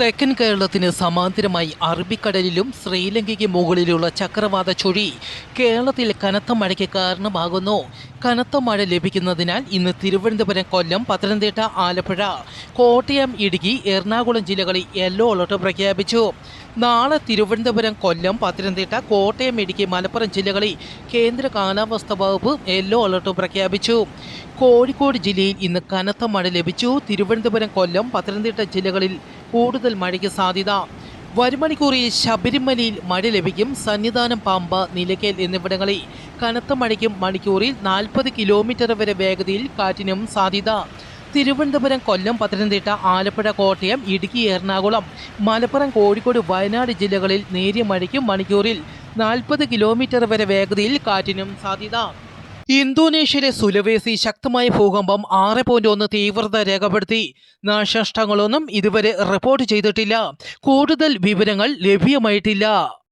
തെക്കൻ കേരളത്തിന് സമാന്തരമായി അറബിക്കടലിലും ശ്രീലങ്കയ്ക്ക് മുകളിലുള്ള ചക്രവാത ചുഴി കേരളത്തിൽ കനത്ത മഴയ്ക്ക് കാരണമാകുന്നു. കനത്ത മഴ ലഭിക്കുന്നതിനാൽ ഇന്ന് തിരുവനന്തപുരം കൊല്ലം പത്തനംതിട്ട ആലപ്പുഴ കോട്ടയം ഇടുക്കി എറണാകുളം ജില്ലകളിൽ യെല്ലോ അലർട്ട് പ്രഖ്യാപിച്ചു. നാളെ തിരുവനന്തപുരം കൊല്ലം പത്തനംതിട്ട കോട്ടയം ഇടുക്കി മലപ്പുറം ജില്ലകളിൽ കേന്ദ്ര കാലാവസ്ഥാ വകുപ്പ് യെല്ലോ അലർട്ട് പ്രഖ്യാപിച്ചു. കോഴിക്കോട് ജില്ലയിൽ ഇന്ന് കനത്ത മഴ ലഭിച്ചു. തിരുവനന്തപുരം കൊല്ലം പത്തനംതിട്ട ജില്ലകളിൽ കൂടുതൽ മഴയ്ക്ക് സാധ്യത. വരും മണിക്കൂറിൽ ശബരിമലയിൽ മഴ ലഭിക്കും. സന്നിധാനം പാമ്പ നിലയ്ക്കൽ എന്നിവിടങ്ങളിൽ കനത്ത മഴയ്ക്കും മണിക്കൂറിൽ നാൽപ്പത് കിലോമീറ്റർ വരെ വേഗതയിൽ കാറ്റിനും സാധ്യത. തിരുവനന്തപുരം കൊല്ലം പത്തനംതിട്ട ആലപ്പുഴ കോട്ടയം ഇടുക്കി എറണാകുളം മലപ്പുറം കോഴിക്കോട് വയനാട് ജില്ലകളിൽ നേരിയ മഴയ്ക്കും മണിക്കൂറിൽ നാൽപ്പത് കിലോമീറ്റർ വരെ വേഗതയിൽ കാറ്റിനും സാധ്യത. ഇന്തോനേഷ്യയിലെ സുലവേസി ശക്തമായ ഭൂകമ്പം ആറ് പോയിന്റ് ഒന്ന് തീവ്രത രേഖപ്പെടുത്തി. നാശനഷ്ടങ്ങളൊന്നും ഇതുവരെ റിപ്പോർട്ട് ചെയ്തിട്ടില്ല. കൂടുതൽ വിവരങ്ങൾ ലഭ്യമായിട്ടില്ല.